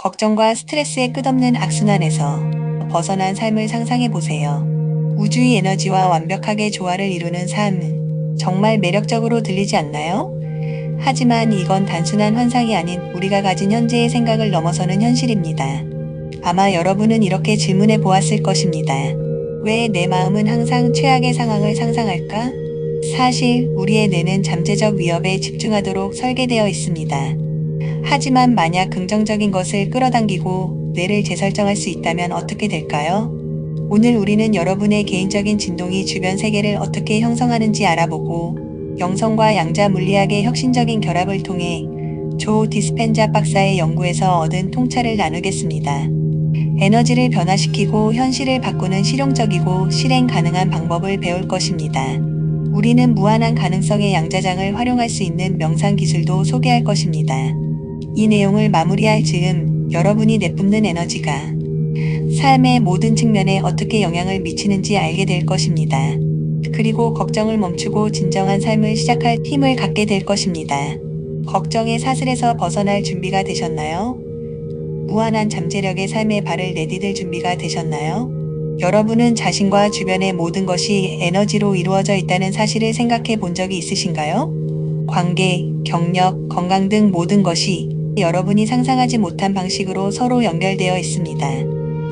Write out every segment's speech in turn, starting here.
걱정과 스트레스의 끝없는 악순환에서 벗어난 삶을 상상해 보세요. 우주의 에너지와 완벽하게 조화를 이루는 삶. 정말 매력적으로 들리지 않나요? 하지만 이건 단순한 환상이 아닌 우리가 가진 현재의 생각을 넘어서는 현실입니다. 아마 여러분은 이렇게 질문해 보았을 것입니다. 왜 내 마음은 항상 최악의 상황을 상상할까? 사실 우리의 뇌는 잠재적 위협에 집중하도록 설계되어 있습니다. 하지만 만약 긍정적인 것을 끌어당기고 뇌를 재설정할 수 있다면 어떻게 될까요? 오늘 우리는 여러분의 개인적인 진동이 주변 세계를 어떻게 형성하는지 알아보고 영성과 양자 물리학의 혁신적인 결합을 통해 조 디스펜자 박사의 연구에서 얻은 통찰을 나누겠습니다. 에너지를 변화시키고 현실을 바꾸는 실용적이고 실행 가능한 방법을 배울 것입니다. 우리는 무한한 가능성의 양자장을 활용할 수 있는 명상 기술도 소개할 것입니다. 이 내용을 마무리할 즈음 여러분이 내뿜는 에너지가 삶의 모든 측면에 어떻게 영향을 미치는지 알게 될 것입니다. 그리고 걱정을 멈추고 진정한 삶을 시작할 힘을 갖게 될 것입니다. 걱정의 사슬에서 벗어날 준비가 되셨나요? 무한한 잠재력의 삶의 발을 내디딜 준비가 되셨나요? 여러분은 자신과 주변의 모든 것이 에너지로 이루어져 있다는 사실을 생각해 본 적이 있으신가요? 관계, 경력, 건강 등 모든 것이 여러분이 상상하지 못한 방식으로 서로 연결되어 있습니다.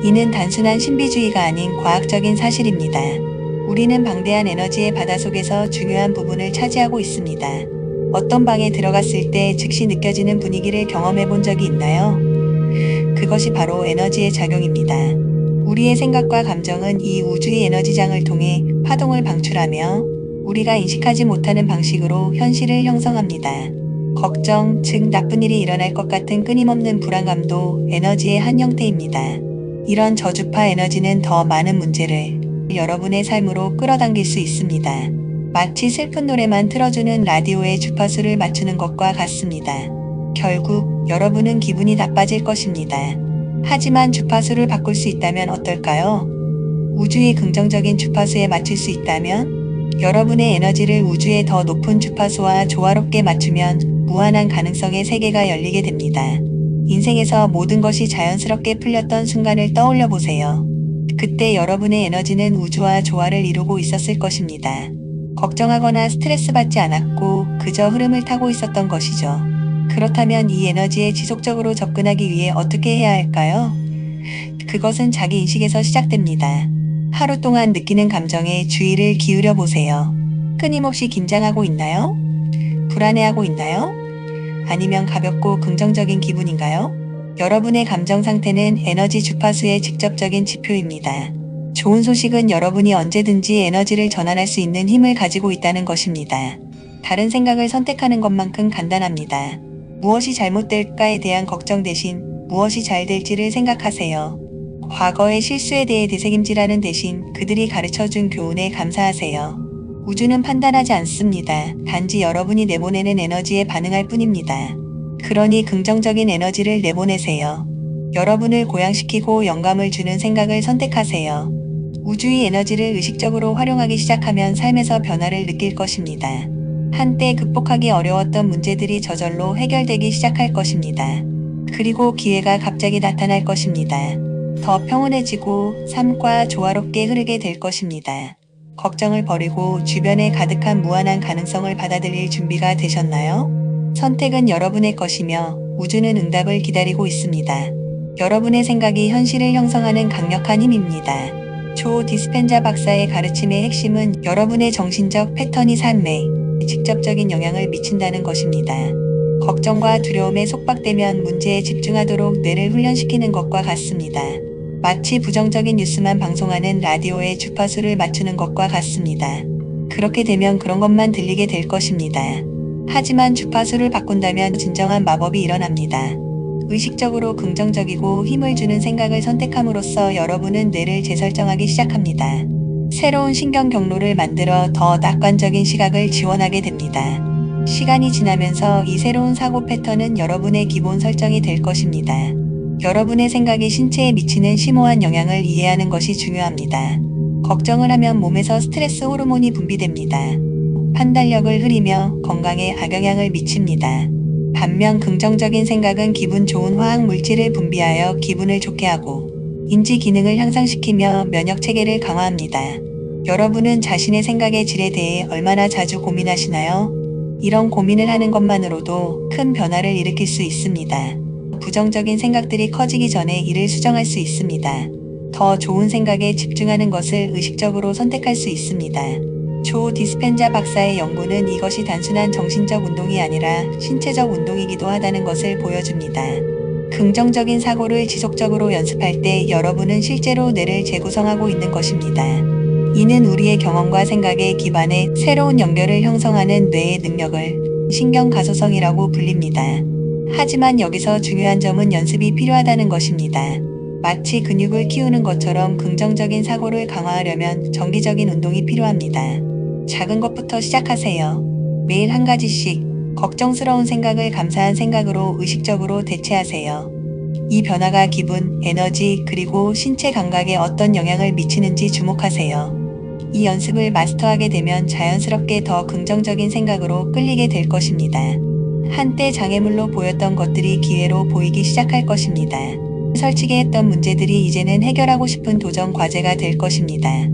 이는 단순한 신비주의가 아닌 과학적인 사실입니다. 우리는 방대한 에너지의 바다 속에서 중요한 부분을 차지하고 있습니다. 어떤 방에 들어갔을 때 즉시 느껴지는 분위기를 경험해 본 적이 있나요? 그것이 바로 에너지의 작용입니다. 우리의 생각과 감정은 이 우주의 에너지장을 통해 파동을 방출하며 우리가 인식하지 못하는 방식으로 현실을 형성합니다. 걱정, 즉 나쁜 일이 일어날 것 같은 끊임없는 불안감도 에너지의 한 형태입니다. 이런 저주파 에너지는 더 많은 문제를 여러분의 삶으로 끌어당길 수 있습니다. 마치 슬픈 노래만 틀어주는 라디오의 주파수를 맞추는 것과 같습니다. 결국 여러분은 기분이 나빠질 것입니다. 하지만 주파수를 바꿀 수 있다면 어떨까요? 우주의 긍정적인 주파수에 맞출 수 있다면 여러분의 에너지를 우주의 더 높은 주파수와 조화롭게 맞추면 무한한 가능성의 세계가 열리게 됩니다. 인생에서 모든 것이 자연스럽게 풀렸던 순간을 떠올려 보세요. 그때 여러분의 에너지는 우주와 조화를 이루고 있었을 것입니다. 걱정하거나 스트레스 받지 않았고 그저 흐름을 타고 있었던 것이죠. 그렇다면 이 에너지에 지속적으로 접근하기 위해 어떻게 해야 할까요? 그것은 자기 인식에서 시작됩니다. 하루 동안 느끼는 감정에 주의를 기울여 보세요. 끊임없이 긴장하고 있나요? 불안해하고 있나요? 아니면 가볍고 긍정적인 기분인가요? 여러분의 감정 상태는 에너지 주파수의 직접적인 지표입니다. 좋은 소식은 여러분이 언제든지 에너지를 전환할 수 있는 힘을 가지고 있다는 것입니다. 다른 생각을 선택하는 것만큼 간단합니다. 무엇이 잘못될까에 대한 걱정 대신 무엇이 잘 될지를 생각하세요. 과거의 실수에 대해 되새김질하는 대신 그들이 가르쳐 준 교훈에 감사하세요. 우주는 판단하지 않습니다. 단지 여러분이 내보내는 에너지에 반응할 뿐입니다. 그러니 긍정적인 에너지를 내보내세요. 여러분을 고양시키고 영감을 주는 생각을 선택하세요. 우주의 에너지를 의식적으로 활용하기 시작하면 삶에서 변화를 느낄 것입니다. 한때 극복하기 어려웠던 문제들이 저절로 해결되기 시작할 것입니다. 그리고 기회가 갑자기 나타날 것입니다. 더 평온해지고 삶과 조화롭게 흐르게 될 것입니다. 걱정을 버리고 주변에 가득한 무한한 가능성을 받아들일 준비가 되셨나요? 선택은 여러분의 것이며 우주는 응답을 기다리고 있습니다. 여러분의 생각이 현실을 형성하는 강력한 힘입니다. 조 디스펜자 박사의 가르침의 핵심은 여러분의 정신적 패턴이 삶에 직접적인 영향을 미친다는 것입니다. 걱정과 두려움에 속박되면 문제에 집중하도록 뇌를 훈련시키는 것과 같습니다. 마치 부정적인 뉴스만 방송하는 라디오의 주파수를 맞추는 것과 같습니다. 그렇게 되면 그런 것만 들리게 될 것입니다. 하지만 주파수를 바꾼다면 진정한 마법이 일어납니다. 의식적으로 긍정적이고 힘을 주는 생각을 선택함으로써 여러분은 뇌를 재설정하기 시작합니다. 새로운 신경 경로를 만들어 더 낙관적인 시각을 지원하게 됩니다. 시간이 지나면서 이 새로운 사고 패턴은 여러분의 기본 설정이 될 것입니다. 여러분의 생각이 신체에 미치는 심오한 영향을 이해하는 것이 중요합니다. 걱정을 하면 몸에서 스트레스 호르몬이 분비됩니다. 판단력을 흐리며 건강에 악영향을 미칩니다. 반면 긍정적인 생각은 기분 좋은 화학 물질을 분비하여 기분을 좋게 하고 인지 기능을 향상시키며 면역 체계를 강화합니다. 여러분은 자신의 생각의 질에 대해 얼마나 자주 고민하시나요? 이런 고민을 하는 것만으로도 큰 변화를 일으킬 수 있습니다. 부정적인 생각들이 커지기 전에 이를 수정할 수 있습니다. 더 좋은 생각에 집중하는 것을 의식적으로 선택할 수 있습니다. 조 디스펜자 박사의 연구는 이것이 단순한 정신적 운동이 아니라 신체적 운동이기도 하다는 것을 보여줍니다. 긍정적인 사고를 지속적으로 연습할 때 여러분은 실제로 뇌를 재구성하고 있는 것입니다. 이는 우리의 경험과 생각에 기반해 새로운 연결을 형성하는 뇌의 능력을 신경가소성이라고 불립니다. 하지만 여기서 중요한 점은 연습이 필요하다는 것입니다. 마치 근육을 키우는 것처럼 긍정적인 사고를 강화하려면 정기적인 운동이 필요합니다. 작은 것부터 시작하세요. 매일 한 가지씩 걱정스러운 생각을 감사한 생각으로 의식적으로 대체하세요. 이 변화가 기분, 에너지, 그리고 신체 감각에 어떤 영향을 미치는지 주목하세요. 이 연습을 마스터하게 되면 자연스럽게 더 긍정적인 생각으로 끌리게 될 것입니다. 한때 장애물로 보였던 것들이 기회로 보이기 시작할 것입니다. 설치게 했던 문제들이 이제는 해결하고 싶은 도전 과제가 될 것입니다.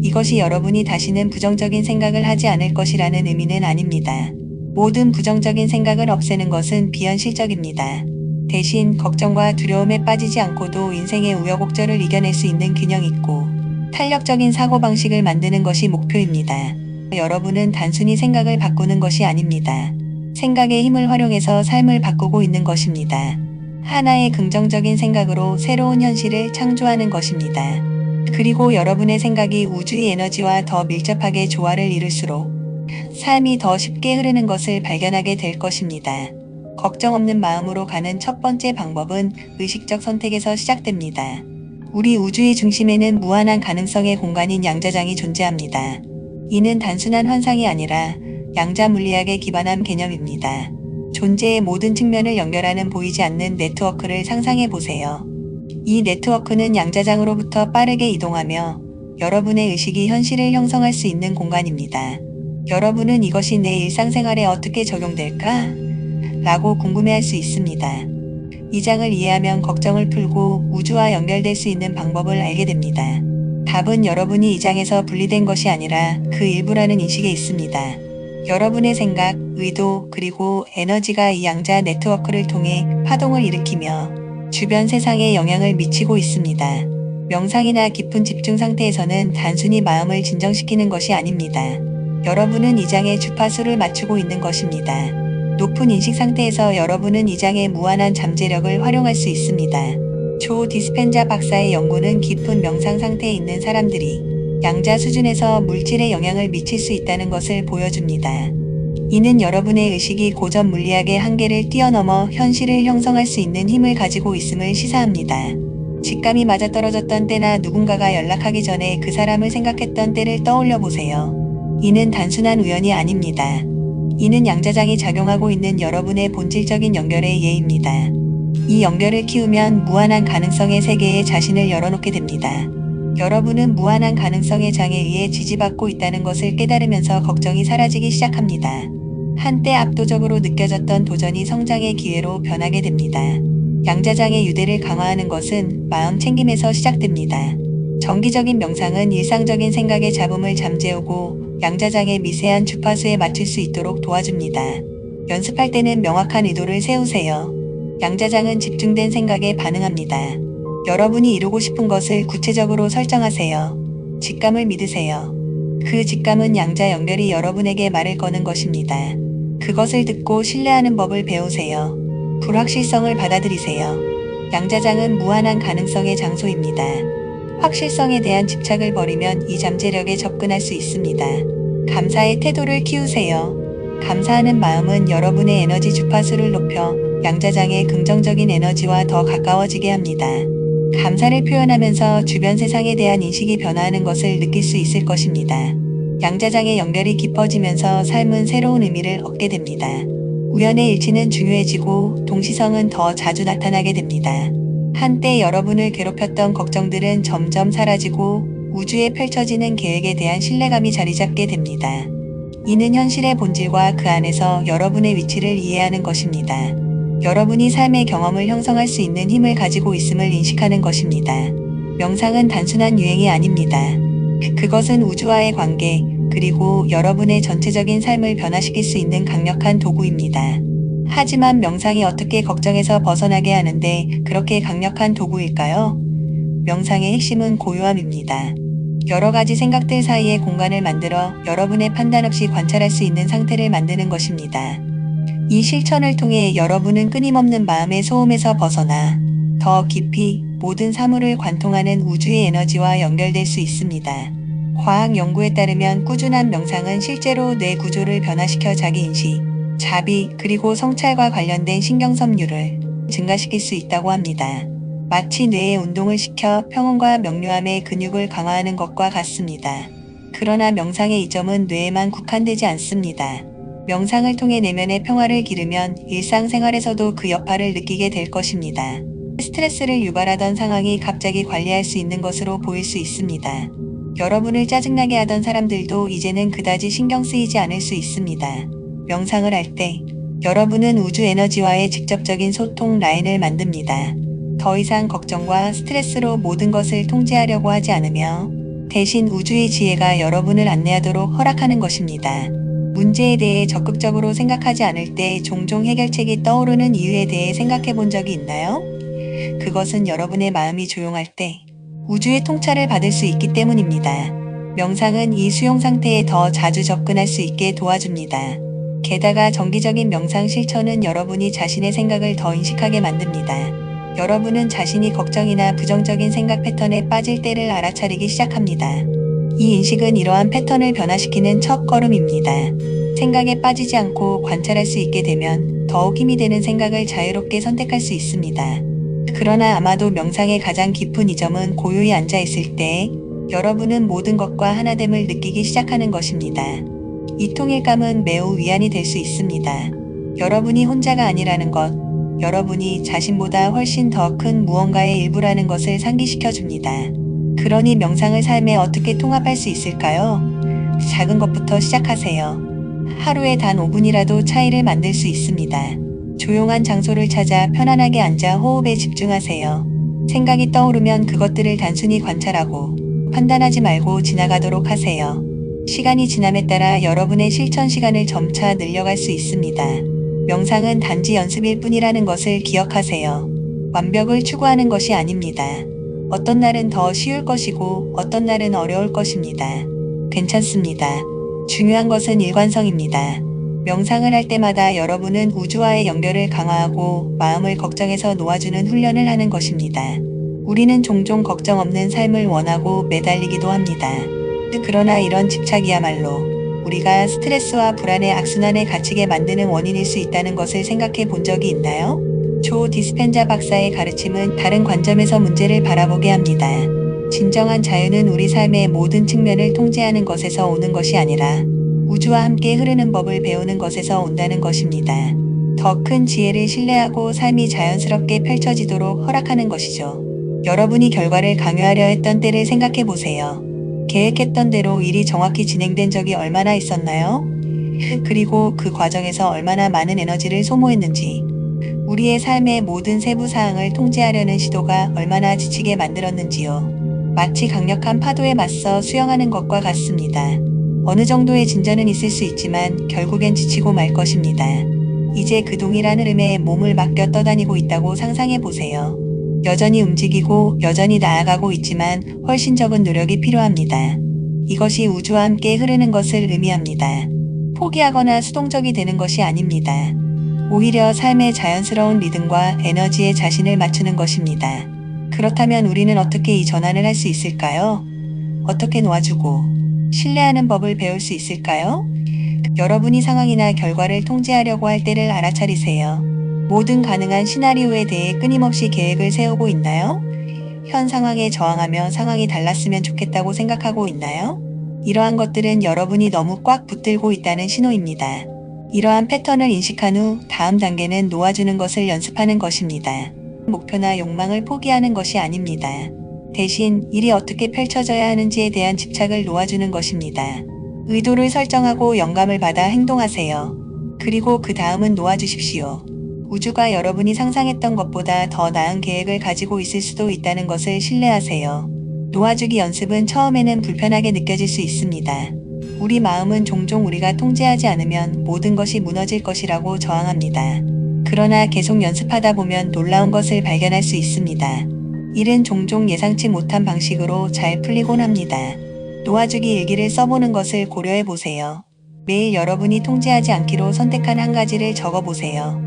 이것이 여러분이 다시는 부정적인 생각을 하지 않을 것이라는 의미는 아닙니다. 모든 부정적인 생각을 없애는 것은 비현실적입니다. 대신 걱정과 두려움에 빠지지 않고도 인생의 우여곡절을 이겨낼 수 있는 균형 있고 탄력적인 사고방식을 만드는 것이 목표입니다. 여러분은 단순히 생각을 바꾸는 것이 아닙니다. 생각의 힘을 활용해서 삶을 바꾸고 있는 것입니다. 하나의 긍정적인 생각으로 새로운 현실을 창조하는 것입니다. 그리고 여러분의 생각이 우주의 에너지와 더 밀접하게 조화를 이룰수록 삶이 더 쉽게 흐르는 것을 발견하게 될 것입니다. 걱정 없는 마음으로 가는 첫 번째 방법은 의식적 선택에서 시작됩니다. 우리 우주의 중심에는 무한한 가능성의 공간인 양자장이 존재합니다. 이는 단순한 환상이 아니라 양자 물리학에 기반한 개념입니다. 존재의 모든 측면을 연결하는 보이지 않는 네트워크를 상상해 보세요. 이 네트워크는 양자장으로부터 빠르게 이동하며 여러분의 의식이 현실을 형성할 수 있는 공간입니다. 여러분은 이것이 내 일상생활에 어떻게 적용될까? 라고 궁금해할 수 있습니다. 이 장을 이해하면 걱정을 풀고 우주와 연결될 수 있는 방법을 알게 됩니다. 답은 여러분이 이 장에서 분리된 것이 아니라 그 일부라는 인식에 있습니다. 여러분의 생각, 의도, 그리고 에너지가 이 양자 네트워크를 통해 파동을 일으키며 주변 세상에 영향을 미치고 있습니다. 명상이나 깊은 집중 상태에서는 단순히 마음을 진정시키는 것이 아닙니다. 여러분은 이 장의 주파수를 맞추고 있는 것입니다. 높은 인식 상태에서 여러분은 이 장의 무한한 잠재력을 활용할 수 있습니다. 조 디스펜자 박사의 연구는 깊은 명상 상태에 있는 사람들이 양자 수준에서 물질에 영향을 미칠 수 있다는 것을 보여줍니다. 이는 여러분의 의식이 고전 물리학의 한계를 뛰어넘어 현실을 형성할 수 있는 힘을 가지고 있음을 시사합니다. 직감이 맞아떨어졌던 때나 누군가가 연락하기 전에 그 사람을 생각했던 때를 떠올려 보세요. 이는 단순한 우연이 아닙니다. 이는 양자장이 작용하고 있는 여러분의 본질적인 연결의 예입니다. 이 연결을 키우면 무한한 가능성의 세계에 자신을 열어놓게 됩니다. 여러분은 무한한 가능성의 장에 의해 지지받고 있다는 것을 깨달으면서 걱정이 사라지기 시작합니다. 한때 압도적으로 느껴졌던 도전이 성장의 기회로 변하게 됩니다. 양자장의 유대를 강화하는 것은 마음 챙김에서 시작됩니다. 정기적인 명상은 일상적인 생각의 잡음을 잠재우고 양자장의 미세한 주파수에 맞출 수 있도록 도와줍니다. 연습할 때는 명확한 의도를 세우세요. 양자장은 집중된 생각에 반응합니다. 여러분이 이루고 싶은 것을 구체적으로 설정하세요. 직감을 믿으세요. 그 직감은 양자 연결이 여러분에게 말을 거는 것입니다. 그것을 듣고 신뢰하는 법을 배우세요. 불확실성을 받아들이세요. 양자장은 무한한 가능성의 장소입니다. 확실성에 대한 집착을 버리면 이 잠재력에 접근할 수 있습니다. 감사의 태도를 키우세요. 감사하는 마음은 여러분의 에너지 주파수를 높여 양자장의 긍정적인 에너지와 더 가까워지게 합니다. 감사를 표현하면서 주변 세상에 대한 인식이 변화하는 것을 느낄 수 있을 것입니다. 양자장의 연결이 깊어지면서 삶은 새로운 의미를 얻게 됩니다. 우연의 일치는 중요해지고 동시성은 더 자주 나타나게 됩니다. 한때 여러분을 괴롭혔던 걱정들은 점점 사라지고 우주에 펼쳐지는 계획에 대한 신뢰감이 자리 잡게 됩니다. 이는 현실의 본질과 그 안에서 여러분의 위치를 이해하는 것입니다. 여러분이 삶의 경험을 형성할 수 있는 힘을 가지고 있음을 인식하는 것입니다. 명상은 단순한 유행이 아닙니다. 그것은 우주와의 관계, 그리고 여러분의 전체적인 삶을 변화시킬 수 있는 강력한 도구입니다. 하지만 명상이 어떻게 걱정에서 벗어나게 하는데 그렇게 강력한 도구일까요? 명상의 핵심은 고요함입니다. 여러 가지 생각들 사이에 공간을 만들어 여러분의 판단 없이 관찰할 수 있는 상태를 만드는 것입니다. 이 실천을 통해 여러분은 끊임없는 마음의 소음에서 벗어나 더 깊이 모든 사물을 관통하는 우주의 에너지와 연결될 수 있습니다. 과학 연구에 따르면 꾸준한 명상은 실제로 뇌 구조를 변화시켜 자기 인식, 자비, 그리고 성찰과 관련된 신경섬유를 증가시킬 수 있다고 합니다. 마치 뇌에 운동을 시켜 평온과 명료함의 근육을 강화하는 것과 같습니다. 그러나 명상의 이점은 뇌에만 국한되지 않습니다. 명상을 통해 내면의 평화를 기르면 일상생활에서도 그 여파를 느끼게 될 것입니다. 스트레스를 유발하던 상황이 갑자기 관리할 수 있는 것으로 보일 수 있습니다. 여러분을 짜증나게 하던 사람들도 이제는 그다지 신경 쓰이지 않을 수 있습니다. 명상을 할 때 여러분은 우주 에너지와의 직접적인 소통 라인을 만듭니다. 더 이상 걱정과 스트레스로 모든 것을 통제하려고 하지 않으며 대신 우주의 지혜가 여러분을 안내하도록 허락하는 것입니다. 문제에 대해 적극적으로 생각하지 않을 때 종종 해결책이 떠오르는 이유에 대해 생각해 본 적이 있나요? 그것은 여러분의 마음이 조용할 때 우주의 통찰을 받을 수 있기 때문입니다. 명상은 이 수용 상태에 더 자주 접근할 수 있게 도와줍니다. 게다가 정기적인 명상 실천은 여러분이 자신의 생각을 더 인식하게 만듭니다. 여러분은 자신이 걱정이나 부정적인 생각 패턴에 빠질 때를 알아차리기 시작합니다. 이 인식은 이러한 패턴을 변화시키는 첫 걸음입니다. 생각에 빠지지 않고 관찰할 수 있게 되면 더욱 힘이 되는 생각을 자유롭게 선택할 수 있습니다. 그러나 아마도 명상의 가장 깊은 이점은 고요히 앉아 있을 때 여러분은 모든 것과 하나됨을 느끼기 시작하는 것입니다. 이 통일감은 매우 위안이 될 수 있습니다. 여러분이 혼자가 아니라는 것, 여러분이 자신보다 훨씬 더 큰 무언가의 일부라는 것을 상기시켜 줍니다. 그러니 명상을 삶에 어떻게 통합할 수 있을까요? 작은 것부터 시작하세요. 하루에 단 5분이라도 차이를 만들 수 있습니다. 조용한 장소를 찾아 편안하게 앉아 호흡에 집중하세요. 생각이 떠오르면 그것들을 단순히 관찰하고 판단하지 말고 지나가도록 하세요. 시간이 지남에 따라 여러분의 실천 시간을 점차 늘려갈 수 있습니다. 명상은 단지 연습일 뿐이라는 것을 기억하세요. 완벽을 추구하는 것이 아닙니다. 어떤 날은 더 쉬울 것이고 어떤 날은 어려울 것입니다. 괜찮습니다. 중요한 것은 일관성입니다. 명상을 할 때마다 여러분은 우주와의 연결을 강화하고 마음을 걱정에서 놓아주는 훈련을 하는 것입니다. 우리는 종종 걱정 없는 삶을 원하고 매달리기도 합니다. 그러나 이런 집착이야말로 우리가 스트레스와 불안의 악순환에 갇히게 만드는 원인일 수 있다는 것을 생각해 본 적이 있나요? 조 디스펜자 박사의 가르침은 다른 관점에서 문제를 바라보게 합니다. 진정한 자유는 우리 삶의 모든 측면을 통제하는 것에서 오는 것이 아니라 우주와 함께 흐르는 법을 배우는 것에서 온다는 것입니다. 더 큰 지혜를 신뢰하고 삶이 자연스럽게 펼쳐지도록 허락하는 것이죠. 여러분이 결과를 강요하려 했던 때를 생각해 보세요. 계획했던 대로 일이 정확히 진행된 적이 얼마나 있었나요? 그리고 그 과정에서 얼마나 많은 에너지를 소모했는지, 우리의 삶의 모든 세부 사항을 통제하려는 시도가 얼마나 지치게 만들었는지요. 마치 강력한 파도에 맞서 수영하는 것과 같습니다. 어느 정도의 진전은 있을 수 있지만 결국엔 지치고 말 것입니다. 이제 그 동일한 흐름에 몸을 맡겨 떠다니고 있다고 상상해 보세요. 여전히 움직이고 여전히 나아가고 있지만 훨씬 적은 노력이 필요합니다. 이것이 우주와 함께 흐르는 것을 의미합니다. 포기하거나 수동적이 되는 것이 아닙니다. 오히려 삶의 자연스러운 리듬과 에너지에 자신을 맞추는 것입니다. 그렇다면 우리는 어떻게 이 전환을 할 수 있을까요? 어떻게 놓아주고 신뢰하는 법을 배울 수 있을까요? 여러분이 상황이나 결과를 통제하려고 할 때를 알아차리세요. 모든 가능한 시나리오에 대해 끊임없이 계획을 세우고 있나요? 현 상황에 저항하며 상황이 달랐으면 좋겠다고 생각하고 있나요? 이러한 것들은 여러분이 너무 꽉 붙들고 있다는 신호입니다. 이러한 패턴을 인식한 후 다음 단계는 놓아주는 것을 연습하는 것입니다. 목표나 욕망을 포기하는 것이 아닙니다. 대신 일이 어떻게 펼쳐져야 하는지에 대한 집착을 놓아주는 것입니다. 의도를 설정하고 영감을 받아 행동하세요. 그리고 그 다음은 놓아주십시오. 우주가 여러분이 상상했던 것보다 더 나은 계획을 가지고 있을 수도 있다는 것을 신뢰하세요. 놓아주기 연습은 처음에는 불편하게 느껴질 수 있습니다. 우리 마음은 종종 우리가 통제하지 않으면 모든 것이 무너질 것이라고 저항합니다. 그러나 계속 연습하다 보면 놀라운 것을 발견할 수 있습니다. 일은 종종 예상치 못한 방식으로 잘 풀리곤 합니다. 놓아주기 일기를 써보는 것을 고려해 보세요. 매일 여러분이 통제하지 않기로 선택한 한 가지를 적어 보세요.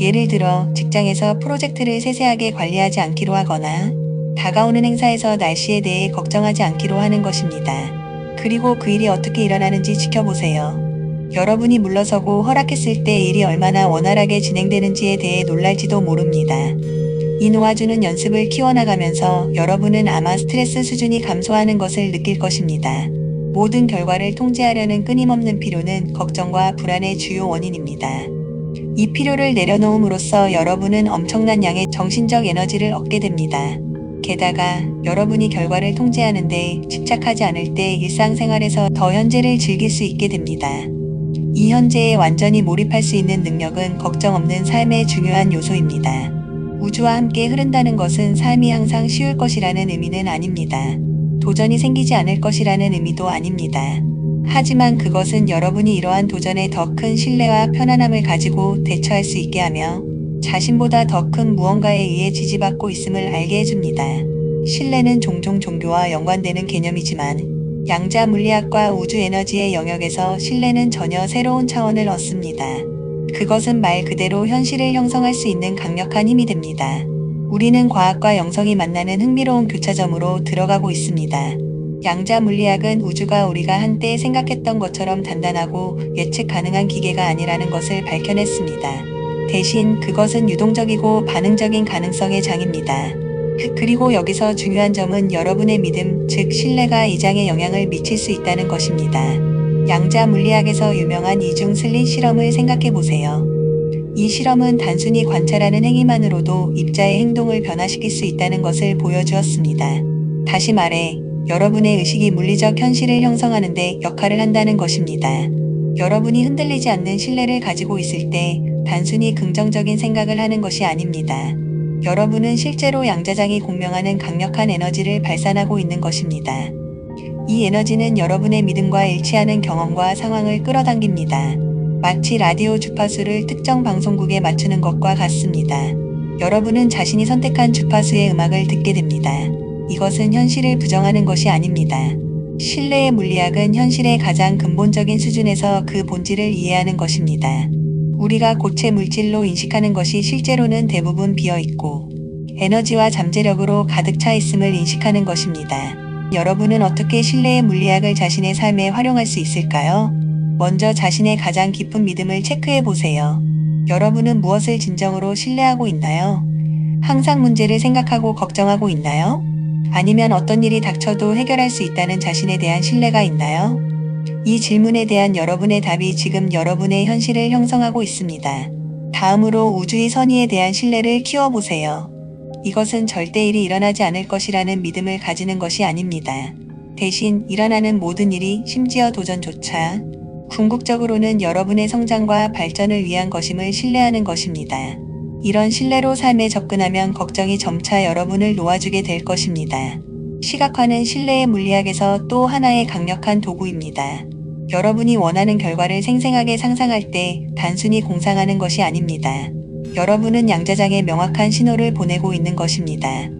예를 들어 직장에서 프로젝트를 세세하게 관리하지 않기로 하거나 다가오는 행사에서 날씨에 대해 걱정하지 않기로 하는 것입니다. 그리고 그 일이 어떻게 일어나는지 지켜보세요. 여러분이 물러서고 허락했을 때 일이 얼마나 원활하게 진행되는지에 대해 놀랄지도 모릅니다. 이 놓아주는 연습을 키워나가면서 여러분은 아마 스트레스 수준이 감소하는 것을 느낄 것입니다. 모든 결과를 통제하려는 끊임없는 필요는 걱정과 불안의 주요 원인입니다. 이 필요를 내려놓음으로써 여러분은 엄청난 양의 정신적 에너지를 얻게 됩니다. 게다가 여러분이 결과를 통제하는데 집착하지 않을 때 일상생활에서 더 현재를 즐길 수 있게 됩니다. 이 현재에 완전히 몰입할 수 있는 능력은 걱정 없는 삶의 중요한 요소입니다. 우주와 함께 흐른다는 것은 삶이 항상 쉬울 것이라는 의미는 아닙니다. 도전이 생기지 않을 것이라는 의미도 아닙니다. 하지만 그것은 여러분이 이러한 도전에 더 큰 신뢰와 편안함을 가지고 대처할 수 있게 하며 자신보다 더 큰 무언가에 의해 지지받고 있음을 알게 해줍니다. 신뢰는 종종 종교와 연관되는 개념이지만 양자 물리학과 우주 에너지의 영역에서 신뢰는 전혀 새로운 차원을 얻습니다. 그것은 말 그대로 현실을 형성할 수 있는 강력한 힘이 됩니다. 우리는 과학과 영성이 만나는 흥미로운 교차점으로 들어가고 있습니다. 양자 물리학은 우주가 우리가 한때 생각했던 것처럼 단단하고 예측 가능한 기계가 아니라는 것을 밝혀냈습니다. 대신 그것은 유동적이고 반응적인 가능성의 장입니다. 그- 그리고 여기서 중요한 점은 여러분의 믿음, 즉 신뢰가 이 장에 영향을 미칠 수 있다는 것입니다. 양자 물리학에서 유명한 이중 슬릿 실험을 생각해 보세요. 이 실험은 단순히 관찰하는 행위만으로도 입자의 행동을 변화시킬 수 있다는 것을 보여주었습니다. 다시 말해, 여러분의 의식이 물리적 현실을 형성하는데 역할을 한다는 것입니다. 여러분이 흔들리지 않는 신뢰를 가지고 있을 때 단순히 긍정적인 생각을 하는 것이 아닙니다. 여러분은 실제로 양자장이 공명하는 강력한 에너지를 발산하고 있는 것입니다. 이 에너지는 여러분의 믿음과 일치하는 경험과 상황을 끌어당깁니다. 마치 라디오 주파수를 특정 방송국에 맞추는 것과 같습니다. 여러분은 자신이 선택한 주파수의 음악을 듣게 됩니다. 이것은 현실을 부정하는 것이 아닙니다. 신뢰의 물리학은 현실의 가장 근본적인 수준에서 그 본질을 이해하는 것입니다. 우리가 고체 물질로 인식하는 것이 실제로는 대부분 비어 있고 에너지와 잠재력으로 가득 차 있음을 인식하는 것입니다. 여러분은 어떻게 신뢰의 물리학을 자신의 삶에 활용할 수 있을까요? 먼저 자신의 가장 깊은 믿음을 체크해 보세요. 여러분은 무엇을 진정으로 신뢰하고 있나요? 항상 문제를 생각하고 걱정하고 있나요? 아니면 어떤 일이 닥쳐도 해결할 수 있다는 자신에 대한 신뢰가 있나요? 이 질문에 대한 여러분의 답이 지금 여러분의 현실을 형성하고 있습니다. 다음으로 우주의 선의에 대한 신뢰를 키워보세요. 이것은 절대 일이 일어나지 않을 것이라는 믿음을 가지는 것이 아닙니다. 대신 일어나는 모든 일이 심지어 도전조차 궁극적으로는 여러분의 성장과 발전을 위한 것임을 신뢰하는 것입니다. 이런 신뢰로 삶에 접근하면 걱정이 점차 여러분을 놓아주게 될 것입니다. 시각화는 신뢰의 물리학에서 또 하나의 강력한 도구입니다. 여러분이 원하는 결과를 생생하게 상상할 때 단순히 공상하는 것이 아닙니다. 여러분은 양자장에 명확한 신호를 보내고 있는 것입니다.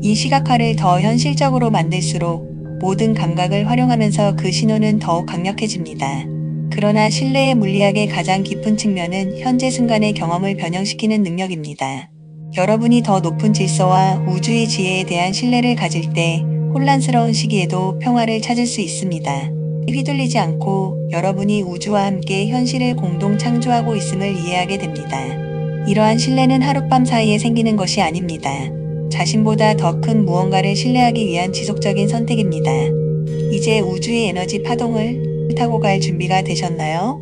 이 시각화를 더 현실적으로 만들수록 모든 감각을 활용하면서 그 신호는 더욱 강력해집니다. 그러나 신뢰의 물리학의 가장 깊은 측면은 현재 순간의 경험을 변형시키는 능력입니다. 여러분이 더 높은 질서와 우주의 지혜에 대한 신뢰를 가질 때 혼란스러운 시기에도 평화를 찾을 수 있습니다. 휘둘리지 않고 여러분이 우주와 함께 현실을 공동 창조하고 있음을 이해하게 됩니다. 이러한 신뢰는 하룻밤 사이에 생기는 것이 아닙니다. 자신보다 더 큰 무언가를 신뢰하기 위한 지속적인 선택입니다. 이제 우주의 에너지 파동을 타고 갈 준비가 되셨나요?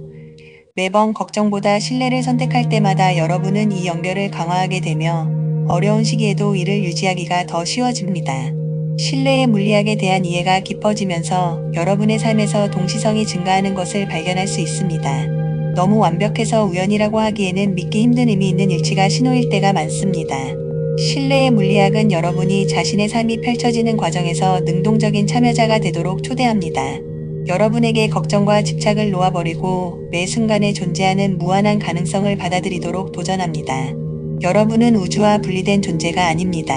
매번 걱정보다 신뢰를 선택할 때마다 여러분은 이 연결을 강화하게 되며 어려운 시기에도 이를 유지하기가 더 쉬워집니다. 신뢰의 물리학에 대한 이해가 깊어지면서 여러분의 삶에서 동시성이 증가하는 것을 발견할 수 있습니다. 너무 완벽해서 우연이라고 하기에는 믿기 힘든 의미 있는 일치가 신호일 때가 많습니다. 신뢰의 물리학은 여러분이 자신의 삶이 펼쳐지는 과정에서 능동적인 참여자가 되도록 초대합니다. 여러분에게 걱정과 집착을 놓아버리고 매 순간에 존재하는 무한한 가능성을 받아들이도록 도전합니다. 여러분은 우주와 분리된 존재가 아닙니다.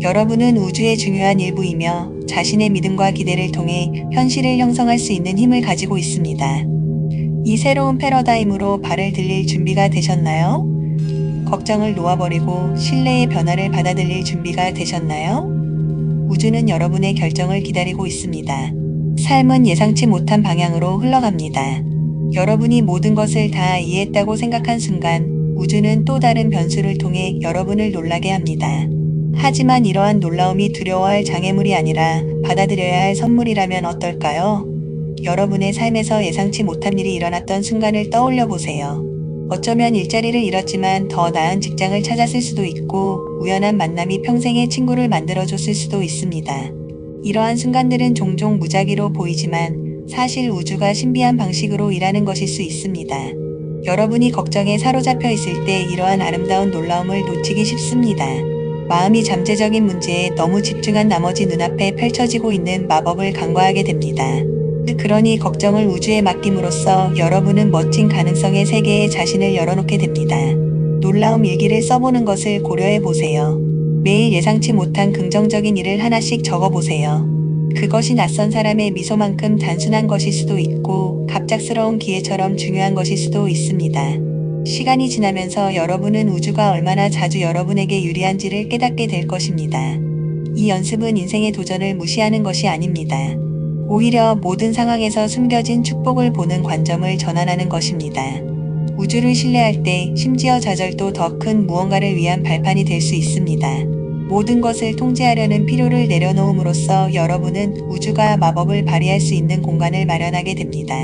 여러분은 우주의 중요한 일부이며 자신의 믿음과 기대를 통해 현실을 형성할 수 있는 힘을 가지고 있습니다. 이 새로운 패러다임으로 발을 들릴 준비가 되셨나요? 걱정을 놓아버리고 신뢰의 변화를 받아들일 준비가 되셨나요? 우주는 여러분의 결정을 기다리고 있습니다. 삶은 예상치 못한 방향으로 흘러갑니다. 여러분이 모든 것을 다 이해했다고 생각한 순간 우주는 또 다른 변수를 통해 여러분을 놀라게 합니다. 하지만 이러한 놀라움이 두려워할 장애물이 아니라 받아들여야 할 선물이라면 어떨까요? 여러분의 삶에서 예상치 못한 일이 일어났던 순간을 떠올려 보세요. 어쩌면 일자리를 잃었지만 더 나은 직장을 찾았을 수도 있고 우연한 만남이 평생의 친구를 만들어줬을 수도 있습니다. 이러한 순간들은 종종 무작위로 보이지만 사실 우주가 신비한 방식으로 일하는 것일 수 있습니다. 여러분이 걱정에 사로잡혀 있을 때 이러한 아름다운 놀라움을 놓치기 쉽습니다. 마음이 잠재적인 문제에 너무 집중한 나머지 눈앞에 펼쳐지고 있는 마법을 간과하게 됩니다. 그러니 걱정을 우주에 맡김으로써 여러분은 멋진 가능성의 세계에 자신을 열어놓게 됩니다. 놀라움 일기를 써보는 것을 고려해 보세요. 매일 예상치 못한 긍정적인 일을 하나씩 적어보세요. 그것이 낯선 사람의 미소만큼 단순한 것일 수도 있고 갑작스러운 기회처럼 중요한 것일 수도 있습니다. 시간이 지나면서 여러분은 우주가 얼마나 자주 여러분에게 유리한지를 깨닫게 될 것입니다. 이 연습은 인생의 도전을 무시하는 것이 아닙니다. 오히려 모든 상황에서 숨겨진 축복을 보는 관점을 전환하는 것입니다. 우주를 신뢰할 때 심지어 좌절도 더 큰 무언가를 위한 발판이 될 수 있습니다. 모든 것을 통제하려는 필요를 내려놓음으로써 여러분은 우주가 마법을 발휘할 수 있는 공간을 마련하게 됩니다.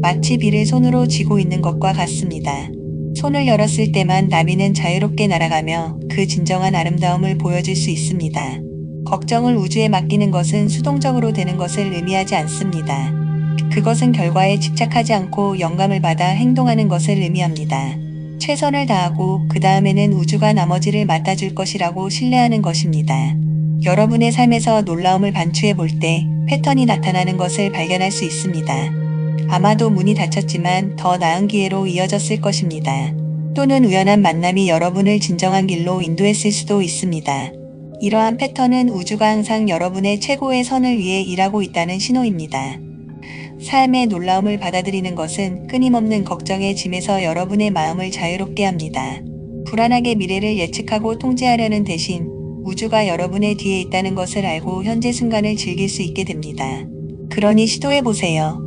마치 비를 손으로 쥐고 있는 것과 같습니다. 손을 열었을 때만 나비는 자유롭게 날아가며 그 진정한 아름다움을 보여줄 수 있습니다. 걱정을 우주에 맡기는 것은 수동적으로 되는 것을 의미하지 않습니다. 그것은 결과에 집착하지 않고 영감을 받아 행동하는 것을 의미합니다. 최선을 다하고 그 다음에는 우주가 나머지를 맡아줄 것이라고 신뢰하는 것입니다. 여러분의 삶에서 놀라움을 반추해 볼 때 패턴이 나타나는 것을 발견할 수 있습니다. 아마도 문이 닫혔지만 더 나은 기회로 이어졌을 것입니다. 또는 우연한 만남이 여러분을 진정한 길로 인도했을 수도 있습니다. 이러한 패턴은 우주가 항상 여러분의 최고의 선을 위해 일하고 있다는 신호입니다. 삶의 놀라움을 받아들이는 것은 끊임없는 걱정의 짐에서 여러분의 마음을 자유롭게 합니다. 불안하게 미래를 예측하고 통제하려는 대신 우주가 여러분의 뒤에 있다는 것을 알고 현재 순간을 즐길 수 있게 됩니다. 그러니 시도해 보세요.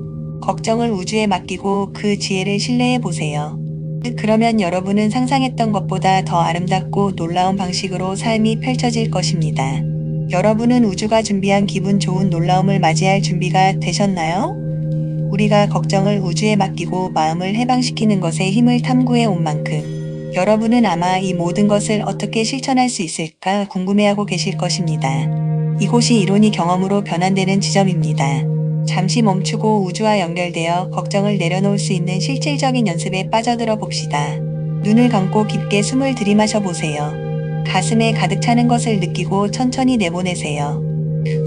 걱정을 우주에 맡기고 그 지혜를 신뢰해 보세요. 그러면 여러분은 상상했던 것보다 더 아름답고 놀라운 방식으로 삶이 펼쳐질 것입니다. 여러분은 우주가 준비한 기분 좋은 놀라움을 맞이할 준비가 되셨나요? 우리가 걱정을 우주에 맡기고 마음을 해방시키는 것에 힘을 탐구해 온 만큼 여러분은 아마 이 모든 것을 어떻게 실천할 수 있을까 궁금해하고 계실 것입니다. 이곳이 이론이 경험으로 변환되는 지점입니다. 잠시 멈추고 우주와 연결되어 걱정을 내려놓을 수 있는 실질적인 연습에 빠져들어 봅시다. 눈을 감고 깊게 숨을 들이마셔 보세요. 가슴에 가득 차는 것을 느끼고 천천히 내보내세요.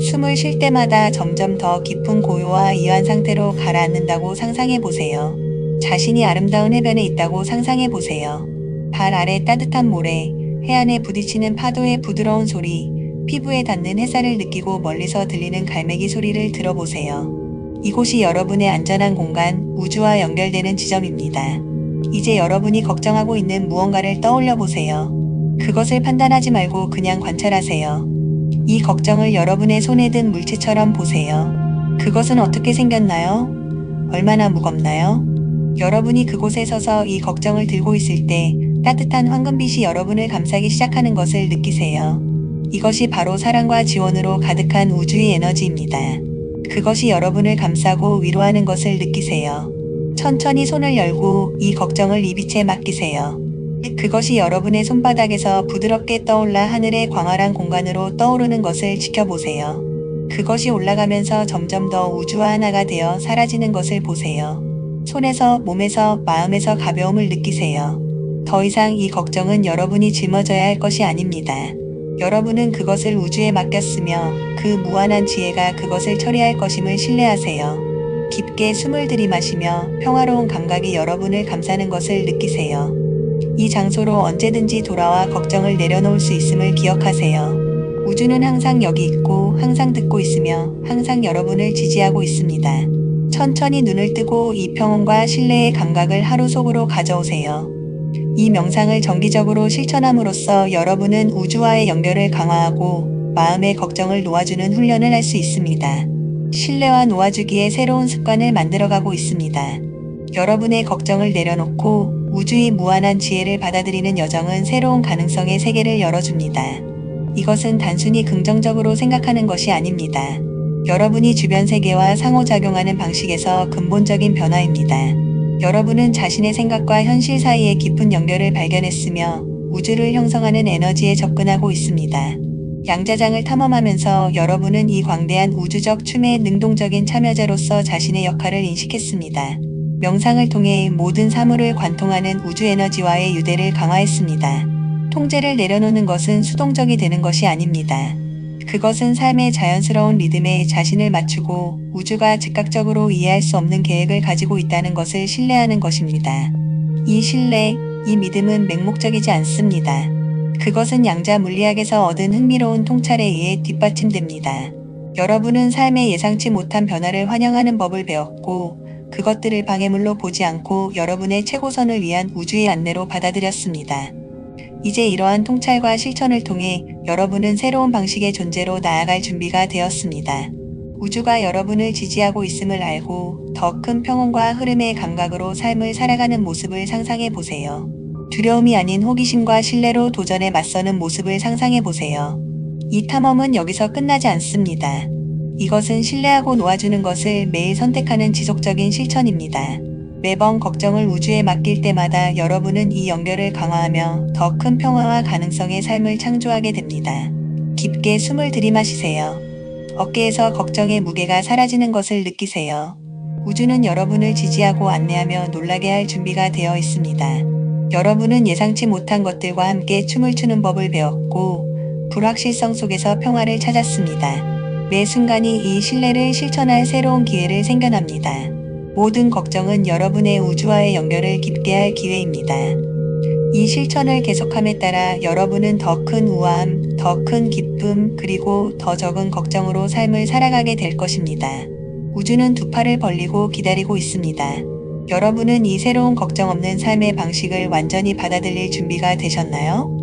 숨을 쉴 때마다 점점 더 깊은 고요와 이완 상태로 가라앉는다고 상상해 보세요. 자신이 아름다운 해변에 있다고 상상해 보세요. 발 아래 따뜻한 모래, 해안에 부딪히는 파도의 부드러운 소리, 피부에 닿는 햇살을 느끼고 멀리서 들리는 갈매기 소리를 들어보세요. 이곳이 여러분의 안전한 공간, 우주와 연결되는 지점입니다. 이제 여러분이 걱정하고 있는 무언가를 떠올려 보세요. 그것을 판단하지 말고 그냥 관찰하세요. 이 걱정을 여러분의 손에 든 물체처럼 보세요. 그것은 어떻게 생겼나요? 얼마나 무겁나요? 여러분이 그곳에 서서 이 걱정을 들고 있을 때 따뜻한 황금빛이 여러분을 감싸기 시작하는 것을 느끼세요. 이것이 바로 사랑과 지원으로 가득한 우주의 에너지입니다. 그것이 여러분을 감싸고 위로하는 것을 느끼세요. 천천히 손을 열고 이 걱정을 이 빛에 맡기세요. 그것이 여러분의 손바닥에서 부드럽게 떠올라 하늘의 광활한 공간으로 떠오르는 것을 지켜보세요. 그것이 올라가면서 점점 더 우주와 하나가 되어 사라지는 것을 보세요. 손에서, 몸에서, 마음에서 가벼움을 느끼세요. 더 이상 이 걱정은 여러분이 짊어져야 할 것이 아닙니다. 여러분은 그것을 우주에 맡겼으며 그 무한한 지혜가 그것을 처리할 것임을 신뢰하세요. 깊게 숨을 들이마시며 평화로운 감각이 여러분을 감싸는 것을 느끼세요. 이 장소로 언제든지 돌아와 걱정을 내려놓을 수 있음을 기억하세요. 우주는 항상 여기 있고 항상 듣고 있으며 항상 여러분을 지지하고 있습니다. 천천히 눈을 뜨고 이 평온과 신뢰의 감각을 하루 속으로 가져오세요. 이 명상을 정기적으로 실천함으로써 여러분은 우주와의 연결을 강화하고 마음의 걱정을 놓아주는 훈련을 할 수 있습니다. 신뢰와 놓아주기의 새로운 습관을 만들어가고 있습니다. 여러분의 걱정을 내려놓고 우주의 무한한 지혜를 받아들이는 여정은 새로운 가능성의 세계를 열어줍니다. 이것은 단순히 긍정적으로 생각하는 것이 아닙니다. 여러분이 주변 세계와 상호작용하는 방식에서 근본적인 변화입니다. 여러분은 자신의 생각과 현실 사이의 깊은 연결을 발견했으며 우주를 형성하는 에너지에 접근하고 있습니다. 양자장을 탐험하면서 여러분은 이 광대한 우주적 춤의 능동적인 참여자로서 자신의 역할을 인식했습니다. 명상을 통해 모든 사물을 관통하는 우주 에너지와의 유대를 강화했습니다. 통제를 내려놓는 것은 수동적이 되는 것이 아닙니다. 그것은 삶의 자연스러운 리듬에 자신을 맞추고 우주가 즉각적으로 이해할 수 없는 계획을 가지고 있다는 것을 신뢰하는 것입니다. 이 신뢰, 이 믿음은 맹목적이지 않습니다. 그것은 양자 물리학에서 얻은 흥미로운 통찰에 의해 뒷받침됩니다. 여러분은 삶의 예상치 못한 변화를 환영하는 법을 배웠고 그것들을 방해물로 보지 않고 여러분의 최고선을 위한 우주의 안내로 받아들였습니다. 이제 이러한 통찰과 실천을 통해 여러분은 새로운 방식의 존재로 나아갈 준비가 되었습니다. 우주가 여러분을 지지하고 있음을 알고 더 큰 평온과 흐름의 감각으로 삶을 살아가는 모습을 상상해 보세요. 두려움이 아닌 호기심과 신뢰로 도전에 맞서는 모습을 상상해 보세요. 이 탐험은 여기서 끝나지 않습니다. 이것은 신뢰하고 놓아주는 것을 매일 선택하는 지속적인 실천입니다. 매번 걱정을 우주에 맡길 때마다 여러분은 이 연결을 강화하며 더 큰 평화와 가능성의 삶을 창조하게 됩니다. 깊게 숨을 들이마시세요. 어깨에서 걱정의 무게가 사라지는 것을 느끼세요. 우주는 여러분을 지지하고 안내하며 놀라게 할 준비가 되어 있습니다. 여러분은 예상치 못한 것들과 함께 춤을 추는 법을 배웠고 불확실성 속에서 평화를 찾았습니다. 매 순간이 이 신뢰를 실천할 새로운 기회를 생겨납니다. 모든 걱정은 여러분의 우주와의 연결을 깊게 할 기회입니다. 이 실천을 계속함에 따라 여러분은 더 큰 우아함, 더 큰 기쁨, 그리고 더 적은 걱정으로 삶을 살아가게 될 것입니다. 우주는 두 팔을 벌리고 기다리고 있습니다. 여러분은 이 새로운 걱정 없는 삶의 방식을 완전히 받아들일 준비가 되셨나요?